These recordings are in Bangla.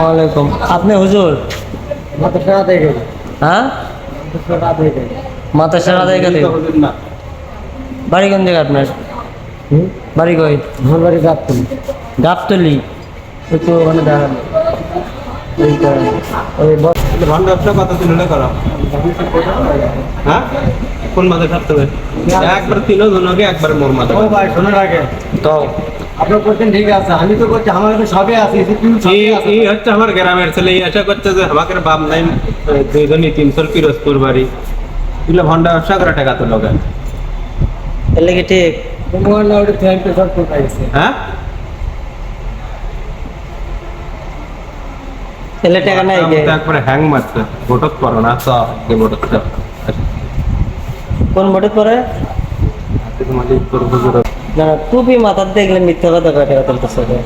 ওয়ালাইকুম আপনি হুজুর? হ্যাঁ? আদায় করে মাতাসার না বাড়ি কোন জায়গা আপনার? হুম বাড়ি কই? আমার বাড়ি গাবতলি। গাবতলি ওই তো ওখানে দাঁড়ানো ওই ব- ভান্ড ব্যবসা কত করো হ্যাঁ? কোন মাঝে থাকতে হবে? একবার তিনও জনকে একবার মোর মাঝে ও ভাই শোনার আগে। তো। আপনার করছেন ঠিক আছে আমি তো করছি আমার তো সবে আছি সিপিইউ সবে এই আছে। এই হচ্ছে আমার গ্রামের ছেলে এই আশা করছে যে আমাকে বাপ নাই দুইজনই তিনশোর পিরোজপুর বাড়ি। এগুলো ভন্ডা ব্যবসা করে টাকা তো লোকে এলে কি ঠিক। মোবাইল না ওটা থ্যাংক সব কোথায় হ্যাঁ? এলে টাকা নাই কে একবারে হ্যাং মারছে। করো না তো কে ভোটক কোন মোটে পরে মালিক করব না না, টুপি মাথার দেখলে মিথ্যা কথা কয় টাকা তুলতেছে রে।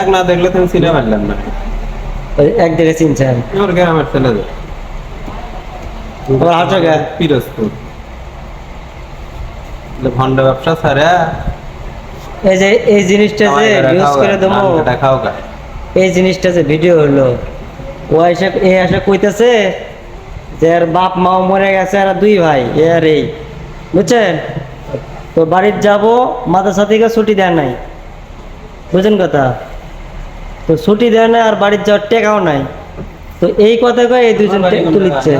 এক না দেখলে তুমি চিনে না। ওই এক আমার গ্রামের ছেলে তোমার পিরোজপুর। ভন্ডা ব্যবসা ছাড়া এই যে এই জিনিসটা যে ইউজ করে দেবো। দেখাও এই জিনিসটা যে ভিডিও হলো ও এসে এ এসে কইতেছে যে এর বাপ মাও মরে গেছে আর দুই ভাই এ আর এই। বুঝছেন? তো বাড়ির যাব মাদ্রাসা থেকে ছুটি দেয় নাই। বুঝছেন কথা? তো ছুটি দেয় না আর বাড়ির যাওয়ার টেকাও নাই। তো এই কথা কয়ে এই দুজন তুলিচ্ছে।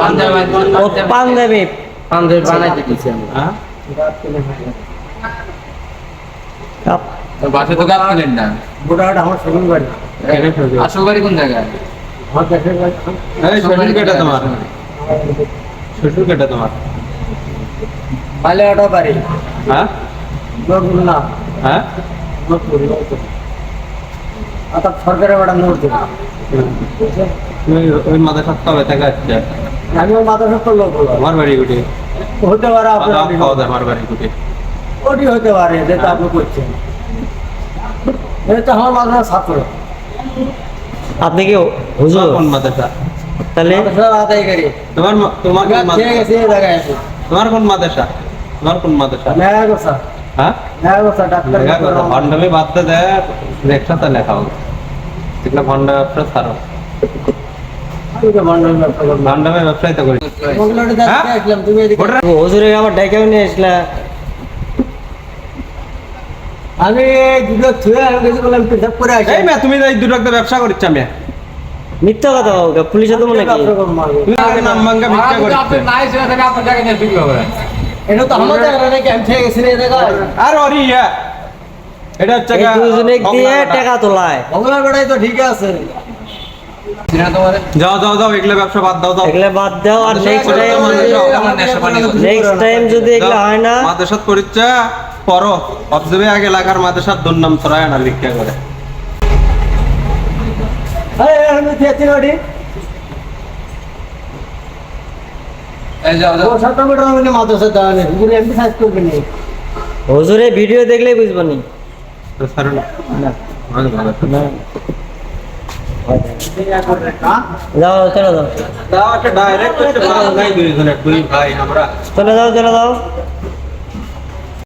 পাঞ্জাবি ও পাঞ্জাবি। পাঞ্জাবি বানাই দিতেছি হ্যাঁ? বাসে তো গাছ কিনেন না। গোটাটা আমার শোরুম বাড়ি। আসল বাড়ি কোন জায়গায়? আমার দেশের বাড়ি। এই শ্বশুর কেটা তোমার। শ্বশুর কেটা তোমার। বাড়ি। হ্যাঁ? না হ্যাঁ? নজরুল নজরুল অর্থাৎ সরকারের বাড়া নোট ওই মাথা কবে থেকে আসছে? আমি ওর মাথা লোক আমার বাড়ি গুটি হতে পারে আপনার আমার বাড়ি। গুটি ওটি? হতে পারে যেটা আপনি করছেন। এটা আমার মাথার ছাত্র। আপনি কি হুজুর? তোমার কোন মাদ্রাসা? তাহলে? আদায়কারী। তোমার ঠিক আছে জায়গায় আছে। তোমার কোন মাদ্রাসা। তোমার কোন মাদ্রাসা হ্যাঁ? ডাক্তার লেখা ভণ্ডামি বাদতে দেয় লেখাটা লেখাও এগুলো ভণ্ডা ব্যবসা ছাড়ো। ভণ্ডামি তো করি। হ্যাঁ? তুমি এদিকে ওটা হুজুরে আমার ডাইকেও নিয়ে আসলা। আমি দুটো আমি কিছু বললাম তুমি দুটো একটা ব্যবসা করছ আমি মিথ্যা কথা বলবে পুলিশে তো মনে কি তুমি আগে নাম ভাঙ্গা ভিক্ষা করছে। আপনি নাই সেটা থেকে আপনার টাকা নিয়ে বিক্রি হবে এটা তো আমাদের এখানে কি থেকে গেছি না আর ওরি ইয়া। এটা হচ্ছে দুজনে দিয়ে টাকা তোলায়। মঙ্গলার বেড়াই তো ঠিক আছে। যাও যাও যাও এগুলো ব্যবসা বাদ দাও দাও এগুলা বাদ দাও আর নেক্সট টাইম। নেক্সট যদি এগুলা হয় না মাদ্রাসাত পরিচা পড়ো। অবজেবে আগে এলাকার মাদ্রাসার দুর্নাম ছড়ায় না ভিক্ষা করে। সাইজ করবে নেই হুজুরে ভিডিও দেখলেই বুঝবো নি তো ছাড়ো না না ভালো ভালো না হ্যাঁ যাও চলে যাও দাও একটা ডাইরেক্ট করতে পারো নাই দুইজনে দুই ভাই আমরা চলে যাও চলে যাও